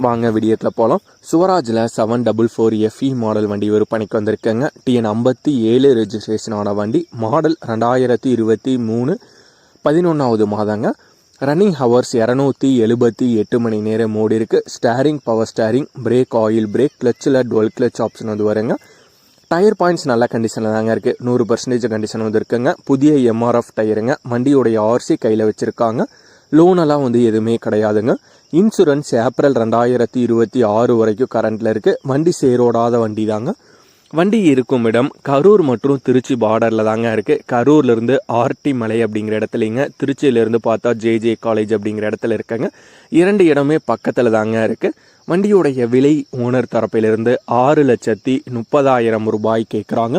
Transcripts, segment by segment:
வாங்க விடியத்தில் போகலாம் சுவராஜில் seven double four FE model வண்டி விற்பனைக்கு வந்திருக்கேங்க. டிஎன் ஐம்பத்தி ஏழு ரெஜிஸ்ட்ரேஷனான வண்டி மாடல் ரெண்டாயிரத்தி இருபத்தி மூணு பதினொன்றாவது மாதங்க. ரன்னிங் ஹவர்ஸ் இரநூத்தி எழுபத்தி எட்டு மணி நேரம் மோடி இருக்குது steering power steering brake oil brake கிளச்சில் dual clutch option வந்து வருங்க. டயர் பாயிண்ட்ஸ் நல்ல கண்டிஷனில் தாங்க இருக்குது நூறு பர்சன்டேஜ் கண்டிஷன் வந்து இருக்குங்க. புதிய எம்ஆர்எஃப் டயருங்க வண்டியோடைய ஆர்சி கையில் வச்சுருக்காங்க. லோனெல்லாம் வந்து எதுவுமே கிடையாதுங்க. இன்சூரன்ஸ் ஏப்ரல் ரெண்டாயிரத்தி இருபத்தி ஆறு வரைக்கும் கரண்ட்டில் இருக்குது வண்டி சேரோடாத வண்டி தாங்க. வண்டி இருக்கும் இடம் கரூர் மற்றும் திருச்சி பார்டரில் தாங்க இருக்குது கரூர்லேருந்து ஆர்டி மலை அப்படிங்கிற இடத்துலைங்க. திருச்சியிலேருந்து பார்த்தா ஜேஜே காலேஜ் அப்படிங்கிற இடத்துல இருக்கங்க. இரண்டு இடமே பக்கத்தில் தாங்க இருக்குது வண்டியுடைய விலை ஓனர் தரப்பிலிருந்து ஆறு லட்சத்தி முப்பதாயிரம் ரூபாய் கேட்குறாங்க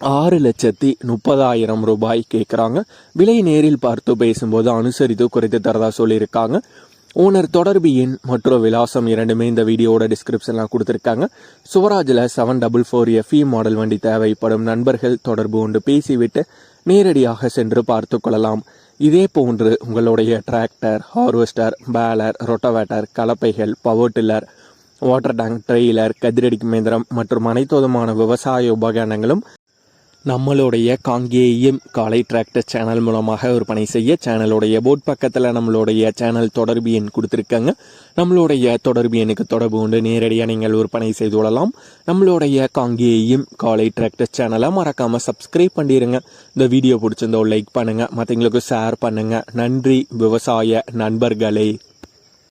ஆறு லட்சத்தி முப்பதாயிரம் ரூபாய் கேட்குறாங்க விலை நேரில் பார்த்து பேசும்போது அனுசரித்து குறைத்து தரதா சொல்லியிருக்காங்க. ஓனர் தொடர்பு எண் மற்றும் விலாசம் இரண்டுமே இந்த வீடியோவோட டிஸ்கிரிப்ஷனில் கொடுத்துருக்காங்க. சுவராஜில் seven double four FE model வண்டி தேவைப்படும் நண்பர்கள் தொடர்பு கொண்டு பேசிவிட்டு நேரடியாக சென்று பார்த்து கொள்ளலாம். இதே போன்று உங்களுடைய tractor harvester baler rotavator கலப்பைகள் power tiller water tank trailer கதிரடிக்கும் இயந்திரம் மற்றும் அனைத்துவிதமான விவசாய உபகரணங்களும் நம்மளுடைய காங்கேயம் காலை டிராக்டர் சேனல் மூலமாக விற்பனை செய்ய சேனலுடைய போர்ட் பக்கத்தில் நம்மளுடைய சேனல் தொடர்பு எண் கொடுத்துருக்காங்க. நம்மளுடைய தொடர்பு எண்ணுக்கு தொடர்பு கொண்டு நேரடியாக நீங்கள் விற்பனை செய்து கொள்ளலாம். நம்மளுடைய காங்கேயம் காலை டிராக்டர் சேனலை மறக்காமல் சப்ஸ்கிரைப் பண்ணிடுங்க இந்த வீடியோ பிடிச்சிருந்தோ லைக் பண்ணுங்கள் மற்றவங்களுக்கு ஷேர் பண்ணுங்கள் நன்றி. விவசாய நண்பர்களே.